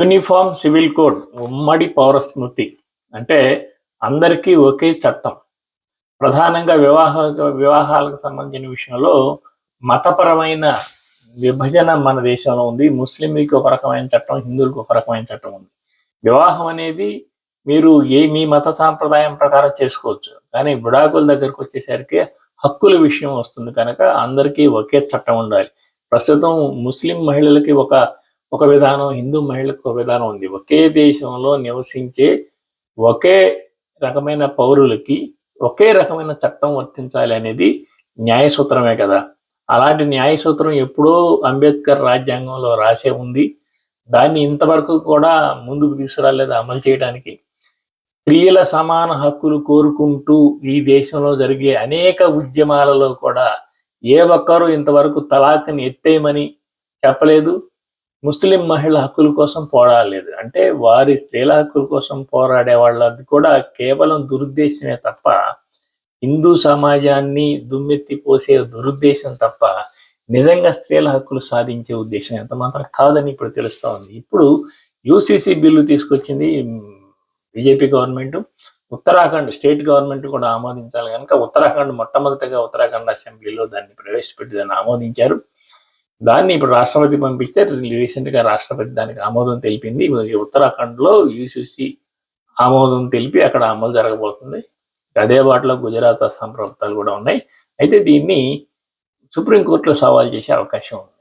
Uniform civil code ఉమ్మడి పౌర స్మృతి. అంటే అందరికీ ఒకే చట్టం. ప్రధానంగా వివాహ వివాహాలకు సంబంధించిన విషయంలో మతపరమైన విభజన మన దేశంలో ఉంది. ముస్లింలకి ఒక రకమైన చట్టం హిందువులకు ఒక రకమైన చట్టం ఉంది. వివాహం అనేది మీరు ఏ మీ మత సాంప్రదాయం ప్రకారం చేసుకోవచ్చు. కానీ బుడాకుల దగ్గరకు వచ్చేసరికి హక్కుల విషయం వస్తుంది కనుక అందరికీ ఒకే చట్టం ఉండాలి. ప్రస్తుతం ముస్లిం మహిళలకి ఒక ఒక విధానం హిందూ మహిళలకు ఒక విధానం ఉంది. ఒకే దేశంలో నివసించే ఒకే రకమైన పౌరులకి ఒకే రకమైన చట్టం వర్తించాలి అనేది న్యాయ సూత్రమే కదా. అలాంటి న్యాయ సూత్రం ఎప్పుడో అంబేద్కర్ రాజ్యాంగంలో రాసే ఉంది. దాన్ని ఇంతవరకు కూడా ముందుకు తీసుకురాలేదు అమలు చేయడానికి. స్త్రీల సమాన హక్కులు కోరుకుంటూ ఈ దేశంలో జరిగే అనేక ఉద్యమాలలో కూడా ఏ ఒక్కరూ ఇంతవరకు తలాక్ని ఎత్తేయమని చెప్పలేదు. ముస్లిం మహిళ హక్కుల కోసం పోరాడలేదు. అంటే వారి స్త్రీల హక్కుల కోసం పోరాడే వాళ్ళది కూడా కేవలం దురుద్దేశమే తప్ప హిందూ సమాజాన్ని దుమ్మెత్తి పోసే దురుద్దేశం తప్ప నిజంగా స్త్రీల హక్కులు సాధించే ఉద్దేశం ఎంత మాత్రం కాదని ఇప్పుడు తెలుస్తూ ఉంది. ఇప్పుడు యూసీసీ బిల్లు తీసుకొచ్చింది BJP government. Uttarakhand state government కూడా ఆమోదించాలి కనుక ఉత్తరాఖండ్ మొట్టమొదటిగా ఉత్తరాఖండ్ అసెంబ్లీలో దాన్ని ప్రవేశపెట్టి దాన్ని ఆమోదించారు. దాన్ని ఇప్పుడు రాష్ట్రపతి పంపిస్తే రీసెంట్గా రాష్ట్రపతి దానికి ఆమోదం తెలిపింది. ఉత్తరాఖండ్లో యూసీసీ ఆమోదం తెలిపి అక్కడ అమలు జరగబోతుంది. అదే బాటలో గుజరాత్ అస్సాం ప్రభుత్వాలు కూడా ఉన్నాయి. అయితే దీన్ని సుప్రీంకోర్టులో సవాల్ చేసే అవకాశం ఉంది.